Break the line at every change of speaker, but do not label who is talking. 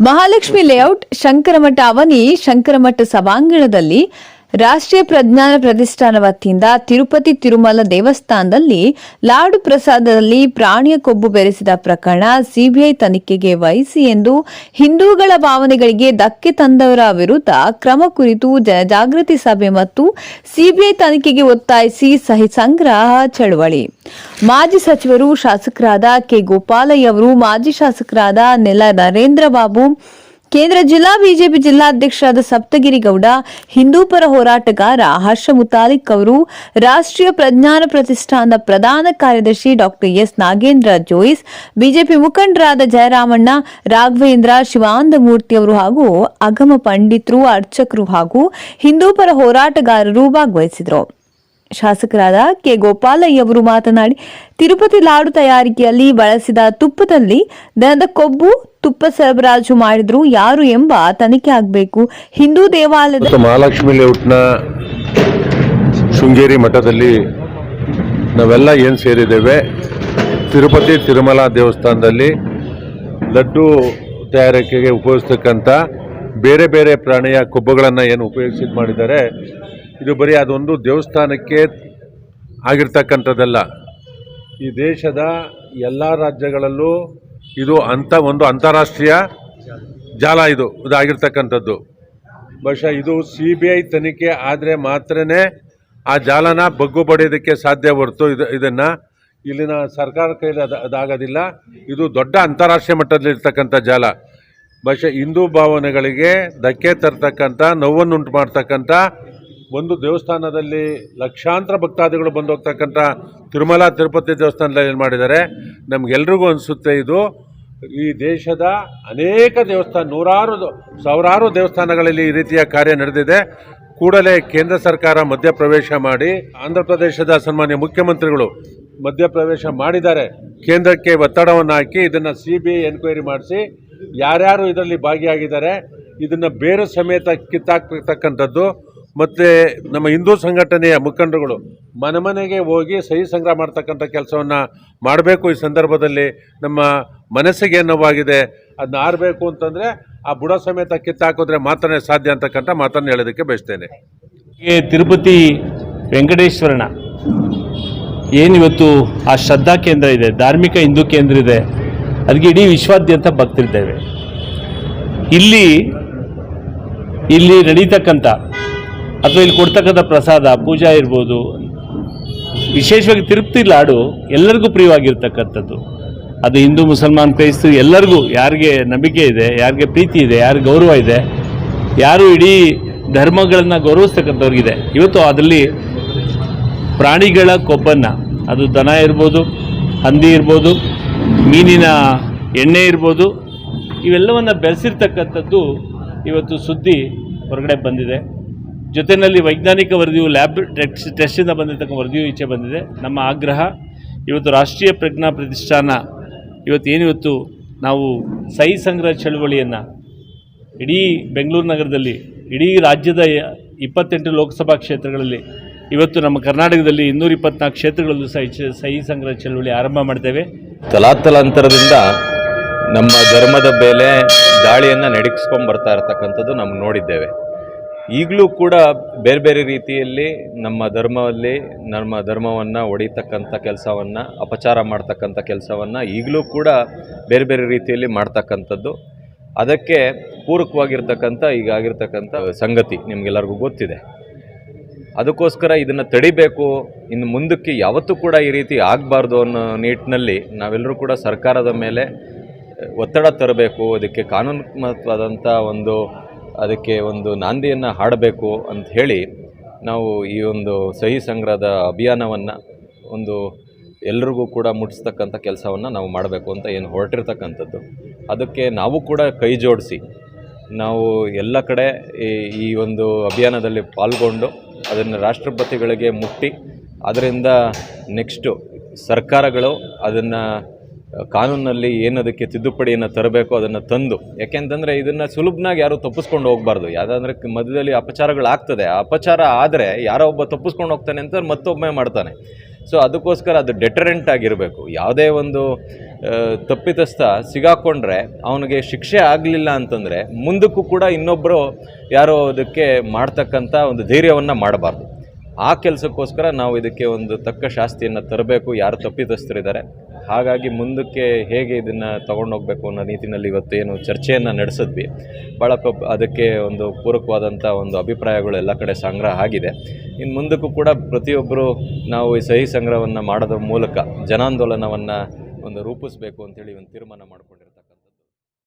Mahalakshmi layout Shankar Mutt Avani Shankar Mutt ಸಭಾಂಗಣದಲ್ಲಿ ರಾಷ್ಟ್ರೀಯ ಪ್ರಜ್ಞಾನ ಪ್ರತಿಷ್ಠಾನ ವತಿಯಿಂದ ತಿರುಪತಿ ತಿರುಮಲ ದೇವಸ್ಥಾನದಲ್ಲಿ ಲಾಡು ಪ್ರಸಾದದಲ್ಲಿ ಪ್ರಾಣಿಯ ಕೊಬ್ಬು ಬೆರೆಸಿದ ಪ್ರಕರಣ ಸಿಬಿಐ ತನಿಖೆಗೆ ವಹಿಸಿ ಎಂದು ಹಿಂದೂಗಳ ಭಾವನೆಗಳಿಗೆ ಧಕ್ಕೆ ತಂದವರ ವಿರುದ್ಧ ಕ್ರಮ ಕುರಿತು ಜನಜಾಗೃತಿ ಸಭೆ ಮತ್ತು ಸಿಬಿಐ ತನಿಖೆಗೆ ಒತ್ತಾಯಿಸಿ ಸಹಿ ಸಂಗ್ರಹ ಚಳವಳಿ. ಮಾಜಿ ಸಚಿವರು ಶಾಸಕರಾದ ಕೆ ಗೋಪಾಲಯ್ಯ ಅವರು, ಮಾಜಿ ಶಾಸಕರಾದ ನೆಲ ನರೇಂದ್ರ ಬಾಬು ಕೇಂದ್ರ ಜಿಲ್ಲಾ ಬಿಜೆಪಿ ಜಿಲ್ಲಾಧ್ಯಕ್ಷರಾದ ಸಪ್ತಗಿರಿ ಗೌಡ ಹಿಂದೂಪರ ಹೋರಾಟಗಾರ ಹರ್ಷ ಮುತಾಲಿಕ್ ಅವರು, ರಾಷ್ಟ್ರೀಯ ಪ್ರಜ್ಞಾನ ಪ್ರತಿಷ್ಠಾನದ ಪ್ರಧಾನ ಕಾರ್ಯದರ್ಶಿ doctor S Nagendra Jois, BJP ಮುಖಂಡರಾದ ಜಯರಾಮಣ್ಣ, ರಾಘವೇಂದ್ರ ಶಿವಾನಂದಮೂರ್ತಿ ಅವರು ಹಾಗೂ ಅಗಮ ಪಂಡಿತರು, ಅರ್ಚಕರು ಹಾಗೂ ಹಿಂದೂಪರ ಹೋರಾಟಗಾರರು ಭಾಗವಹಿಸಿದರು. ಶಾಸಕರಾದ ಕೆ ಗೋಪಾಲಯ್ಯ ಅವರು ಮಾತನಾಡಿ, ತಿರುಪತಿ ಲಾಡು ತಯಾರಿಕೆಯಲ್ಲಿ ಬಳಸಿದ ತುಪ್ಪದಲ್ಲಿ ದನದ ಕೊಬ್ಬು ತುಪ್ಪ ಸರಬರಾಜು ಮಾಡಿದ್ರು, ಯಾರು ಎಂಬ ತನಿಖೆ ಆಗಬೇಕು. ಹಿಂದೂ ದೇವಾಲಯದ
ಮಹಾಲಕ್ಷ್ಮಿ ಲೇಔಟ್ನ ಶೃಂಗೇರಿ ಮಠದಲ್ಲಿ ನಾವೆಲ್ಲ ಏನು ಸೇರಿದ್ದೇವೆ? ತಿರುಪತಿ ತಿರುಮಲ ದೇವಸ್ಥಾನದಲ್ಲಿ ಲಡ್ಡು ತಯಾರಿಕೆಗೆ ಉಪಯೋಗಿಸ್ತಕ್ಕಂಥ ಬೇರೆ ಬೇರೆ ಪ್ರಾಣಿಯ ಕೊಬ್ಬುಗಳನ್ನು ಏನು ಉಪಯೋಗಿಸಿ ಮಾಡಿದ್ದಾರೆ. ಇದು ಬರೀ ಅದೊಂದು ದೇವಸ್ಥಾನಕ್ಕೆ ಆಗಿರ್ತಕ್ಕಂಥದ್ದಲ್ಲ. ಈ ದೇಶದ ಎಲ್ಲ ರಾಜ್ಯಗಳಲ್ಲೂ ಇದು ಅಂತ ಒಂದು ಅಂತಾರಾಷ್ಟ್ರೀಯ ಜಾಲ ಇದು, ಇದಾಗಿರ್ತಕ್ಕಂಥದ್ದು. ಬಹುಶಃ ಇದು ಸಿ ಬಿ ಐ ತನಿಖೆ ಆದರೆ ಮಾತ್ರನೇ ಆ ಜಾಲನ ಬಗ್ಗು ಬಡಿಯೋದಕ್ಕೆ ಸಾಧ್ಯ ಹೊರತು ಇದು, ಇದನ್ನು ಇಲ್ಲಿನ ಸರ್ಕಾರ ಕೈಲಿ ಅದು, ಅದಾಗೋದಿಲ್ಲ. ಇದು ದೊಡ್ಡ ಅಂತಾರಾಷ್ಟ್ರೀಯ ಮಟ್ಟದಲ್ಲಿ ಇರ್ತಕ್ಕಂಥ ಜಾಲ. ಬಹುಶಃ ಹಿಂದೂ ಭಾವನೆಗಳಿಗೆ ಧಕ್ಕೆ ತರ್ತಕ್ಕಂಥ, ನೋವನ್ನುಂಟು ಮಾಡ್ತಕ್ಕಂಥ ಒಂದು ದೇವಸ್ಥಾನದಲ್ಲಿ ಲಕ್ಷಾಂತರ ಭಕ್ತಾದಿಗಳು ಬಂದು ಹೋಗ್ತಕ್ಕಂಥ ತಿರುಮಲ, ತಿರುಪತಿ ದೇವಸ್ಥಾನದಲ್ಲಿ ಏನು ಮಾಡಿದ್ದಾರೆ? ನಮಗೆಲ್ರಿಗೂ ಅನಿಸುತ್ತೆ ಇದು. ಈ ದೇಶದ ಅನೇಕ ದೇವಸ್ಥಾನ, ನೂರಾರು ಸಾವಿರಾರು ದೇವಸ್ಥಾನಗಳಲ್ಲಿ ಈ ರೀತಿಯ ಕಾರ್ಯ ನಡೆದಿದೆ. ಕೂಡಲೇ ಕೇಂದ್ರ ಸರ್ಕಾರ ಮಧ್ಯಪ್ರವೇಶ ಮಾಡಿ, ಆಂಧ್ರ ಪ್ರದೇಶದ ಸನ್ಮಾನ್ಯ ಮುಖ್ಯಮಂತ್ರಿಗಳು ಮಧ್ಯಪ್ರವೇಶ ಮಾಡಿದ್ದಾರೆ. ಕೇಂದ್ರಕ್ಕೆ ಒತ್ತಡವನ್ನು ಹಾಕಿ ಇದನ್ನು ಸಿ ಬಿ ಐ ಎನ್ಕ್ವೈರಿ ಮಾಡಿಸಿ, ಯಾರ್ಯಾರು ಇದರಲ್ಲಿ ಭಾಗಿಯಾಗಿದ್ದಾರೆ, ಇದನ್ನು ಬೇರು ಸಮೇತ ಕಿತ್ತಾಕ್ತಕ್ಕಂಥದ್ದು ಮತ್ತು ನಮ್ಮ ಹಿಂದೂ ಸಂಘಟನೆಯ ಮುಖಂಡರುಗಳು ಮನೆ ಮನೆಗೆ ಹೋಗಿ ಸಹಿ ಸಂಗ್ರಹ ಮಾಡ್ತಕ್ಕಂಥ ಕೆಲಸವನ್ನು ಮಾಡಬೇಕು ಈ ಸಂದರ್ಭದಲ್ಲಿ. ನಮ್ಮ ಮನಸ್ಸಿಗೆ ನೋವಾಗಿದೆ. ಅದನ್ನ ಆರಬೇಕು ಅಂತಂದರೆ ಆ ಬುಡ ಸಮೇತ ಕಿತ್ತಾಕಿದ್ರೆ ಮಾತ್ರ ಸಾಧ್ಯ ಅಂತಕ್ಕಂಥ ಮಾತನ್ನು ಹೇಳೋದಕ್ಕೆ ಬಯಸ್ತೇನೆ.
ತಿರುಪತಿ ವೆಂಕಟೇಶ್ವರನ ಏನಿವತ್ತು ಆ ಶ್ರದ್ಧಾ ಕೇಂದ್ರ ಇದೆ, ಧಾರ್ಮಿಕ ಹಿಂದೂ ಕೇಂದ್ರ ಇದೆ ಅದಕ್ಕೆ ಇಡೀ ವಿಶ್ವಾದ್ಯಂತ ಭಕ್ತಿರ್ತೇವೆ ಇಲ್ಲಿ ಇಲ್ಲಿ ನಡೀತಕ್ಕಂಥ ಅಥವಾ ಇಲ್ಲಿ ಕೊಡ್ತಕ್ಕಂಥ ಪ್ರಸಾದ, ಪೂಜಾ ಇರ್ಬೋದು. ವಿಶೇಷವಾಗಿ ತಿರುಪ್ತಿ ಲಾಡು ಎಲ್ಲರಿಗೂ ಪ್ರಿಯವಾಗಿರ್ತಕ್ಕಂಥದ್ದು. ಅದು ಹಿಂದೂ, ಮುಸಲ್ಮಾನ್ ಕ್ರೈಸ್ತರು ಎಲ್ಲರಿಗೂ ಯಾರಿಗೆ ನಂಬಿಕೆ ಇದೆ, ಯಾರಿಗೆ ಪ್ರೀತಿ ಇದೆ, ಯಾರಿಗೆ ಗೌರವ ಇದೆ, ಯಾರು ಇಡೀ ಧರ್ಮಗಳನ್ನು ಗೌರವಿಸ್ತಕ್ಕಂಥವ್ರಿಗಿದೆ. ಇವತ್ತು ಅದರಲ್ಲಿ ಪ್ರಾಣಿಗಳ ಕೊಬ್ಬನ್ನು, ಅದು ದನ ಇರ್ಬೋದು, ಹಂದಿ ಇರ್ಬೋದು, ಮೀನಿನ ಎಣ್ಣೆ ಇರ್ಬೋದು, ಇವೆಲ್ಲವನ್ನು ಬೆಳೆಸಿರ್ತಕ್ಕಂಥದ್ದು ಇವತ್ತು ಸುದ್ದಿ ಹೊರಗಡೆ ಬಂದಿದೆ. ಜೊತೆಯಲ್ಲಿ ವೈಜ್ಞಾನಿಕ ವರದಿಯು ಲ್ಯಾಬ್ ಟೆಸ್ಟಿಂದ ಬಂದಿರತಕ್ಕ ವರದಿಯು ಈಚೆ ಬಂದಿದೆ. ನಮ್ಮ ಆಗ್ರಹ, ಇವತ್ತು ರಾಷ್ಟ್ರೀಯ ಪ್ರಜ್ಞಾ ಪ್ರತಿಷ್ಠಾನ, ಇವತ್ತು ಏನಿವತ್ತು ನಾವು ಸಹಿ ಸಂಗ್ರಹ ಚಳುವಳಿಯನ್ನು ಇಡೀ ಬೆಂಗಳೂರು ನಗರದಲ್ಲಿ, ಇಡೀ ರಾಜ್ಯದ ಇಪ್ಪತ್ತೆಂಟು ಲೋಕಸಭಾ ಕ್ಷೇತ್ರಗಳಲ್ಲಿ, ಇವತ್ತು ನಮ್ಮ ಕರ್ನಾಟಕದಲ್ಲಿ ಇನ್ನೂರ ಇಪ್ಪತ್ನಾಲ್ಕು ಕ್ಷೇತ್ರಗಳಲ್ಲೂ ಸಹಿ ಸಹಿ ಸಂಗ್ರಹ ಚಳುವಳಿ ಆರಂಭ ಮಾಡ್ತೇವೆ.
ತಲಾತಲಾಂತರದಿಂದ ನಮ್ಮ ಧರ್ಮದ ಮೇಲೆ ದಾಳಿಯನ್ನು ನಡೆಸ್ಕೊಂಡು ಬರ್ತಾ ಇರತಕ್ಕಂಥದ್ದು ನಾವು ನೋಡಿದ್ದೇವೆ. ಈಗಲೂ ಕೂಡ ಬೇರೆ ಬೇರೆ ರೀತಿಯಲ್ಲಿ ನಮ್ಮ ಧರ್ಮದಲ್ಲಿ ನಮ್ಮ ಧರ್ಮವನ್ನು ಒಡಿತಕ್ಕಂಥ ಕೆಲಸವನ್ನು, ಅಪಚಾರ ಮಾಡ್ತಕ್ಕಂಥ ಕೆಲಸವನ್ನು ಈಗಲೂ ಕೂಡ ಬೇರೆ ಬೇರೆ ರೀತಿಯಲ್ಲಿ ಮಾಡ್ತಕ್ಕಂಥದ್ದು. ಅದಕ್ಕೆ ಪೂರಕವಾಗಿರ್ತಕ್ಕಂಥ, ಈಗ ಆಗಿರ್ತಕ್ಕಂಥ ಸಂಗತಿ ನಿಮಗೆಲ್ಲರಿಗೂ ಗೊತ್ತಿದೆ. ಅದಕ್ಕೋಸ್ಕರ ಇದನ್ನು ತಡಿಬೇಕು. ಇನ್ನು ಮುಂದಕ್ಕೆ ಯಾವತ್ತೂ ಕೂಡ ಈ ರೀತಿ ಆಗಬಾರ್ದು ಅನ್ನೋ ನಿಟ್ಟಿನಲ್ಲಿ ನಾವೆಲ್ಲರೂ ಕೂಡ ಸರ್ಕಾರದ ಮೇಲೆ ಒತ್ತಡ ತರಬೇಕು. ಅದಕ್ಕೆ ಕಾನೂನಾತ್ಮಕವಾದಂಥ ಒಂದು ಅದಕ್ಕೆ ಒಂದು ನಾಂದಿಯನ್ನು ಹಾಡಬೇಕು ಅಂತ ಹೇಳಿ ನಾವು ಈ ಒಂದು ಸಹಿ ಸಂಗ್ರಹದ ಅಭಿಯಾನವನ್ನು ಒಂದು ಎಲ್ರಿಗೂ ಕೂಡ ಮುಟ್ಟಿಸ್ತಕ್ಕಂಥ ಕೆಲಸವನ್ನು ನಾವು ಮಾಡಬೇಕು ಅಂತ ಏನು ಹೊರಟಿರ್ತಕ್ಕಂಥದ್ದು. ಅದಕ್ಕೆ ನಾವು ಕೂಡ ಕೈ ಜೋಡಿಸಿ ನಾವು ಎಲ್ಲ ಕಡೆ ಈ ಒಂದು ಅಭಿಯಾನದಲ್ಲಿ ಪಾಲ್ಗೊಂಡು ಅದನ್ನು ರಾಷ್ಟ್ರಪತಿಗಳಿಗೆ ಮುಟ್ಟಿ ಅದರಿಂದ ನೆಕ್ಸ್ಟು ಸರ್ಕಾರಗಳು ಅದನ್ನು ಕಾನೂನಲ್ಲಿ ಏನದಕ್ಕೆ ತಿದ್ದುಪಡಿಯನ್ನು ತರಬೇಕು ಅದನ್ನು ತಂದು, ಯಾಕೆಂತಂದರೆ ಇದನ್ನು ಸುಲಭನಾಗಿ ಯಾರೂ ತಪ್ಪಿಸ್ಕೊಂಡು ಹೋಗಬಾರ್ದು. ಯಾವುದಂದ್ರೆ ಮಧ್ಯದಲ್ಲಿ ಅಪಚಾರಗಳಾಗ್ತದೆ. ಆ ಅಪಚಾರ ಆದರೆ ಯಾರೋ ಒಬ್ಬ ತಪ್ಪಿಸ್ಕೊಂಡು ಹೋಗ್ತಾನೆ ಅಂತ ಮತ್ತೊಮ್ಮೆ ಮಾಡ್ತಾನೆ. ಸೊ, ಅದಕ್ಕೋಸ್ಕರ ಅದು ಡೆಟರೆಂಟ್ ಆಗಿರಬೇಕು. ಯಾವುದೇ ಒಂದು ತಪ್ಪಿತಸ್ಥ ಸಿಗಾಕೊಂಡ್ರೆ ಅವನಿಗೆ ಶಿಕ್ಷೆ ಆಗಲಿಲ್ಲ ಅಂತಂದರೆ ಮುಂದಕ್ಕೂ ಕೂಡ ಇನ್ನೊಬ್ಬರು ಯಾರೋ ಅದಕ್ಕೆ ಮಾಡ್ತಕ್ಕಂಥ ಒಂದು ಧೈರ್ಯವನ್ನು ಮಾಡಬಾರ್ದು. ಆ ಕೆಲಸಕ್ಕೋಸ್ಕರ ನಾವು ಇದಕ್ಕೆ ಒಂದು ತಕ್ಕ ಶಾಸ್ತಿಯನ್ನು ತರಬೇಕು. ಯಾರು ತಪ್ಪಿತಸ್ಥರಿದ್ದಾರೆ. ಹಾಗಾಗಿ ಮುಂದಕ್ಕೆ ಹೇಗೆ ಇದನ್ನು ಹೋಗಬೇಕು ಅನ್ನೋ ನೀತಿನಲ್ಲಿ ಇವತ್ತು ಏನು ಚರ್ಚೆಯನ್ನು ನಡೆಸಿದ್ವಿ. ಭಾಳ ಅದಕ್ಕೆ ಒಂದು ಪೂರಕವಾದಂಥ ಒಂದು ಅಭಿಪ್ರಾಯಗಳು ಎಲ್ಲ ಕಡೆ ಸಂಗ್ರಹ ಆಗಿದೆ. ಇನ್ನು ಮುಂದಕ್ಕೂ ಕೂಡ ಪ್ರತಿಯೊಬ್ಬರು ನಾವು ಈ ಸಹಿ ಸಂಗ್ರಹವನ್ನು ಮಾಡೋದ್ರ ಮೂಲಕ ಜನಾಂದೋಲನವನ್ನು ಒಂದು ರೂಪಿಸಬೇಕು ಅಂತೇಳಿ ಒಂದು ತೀರ್ಮಾನ ಮಾಡಿಕೊಂಡಿರೋದು.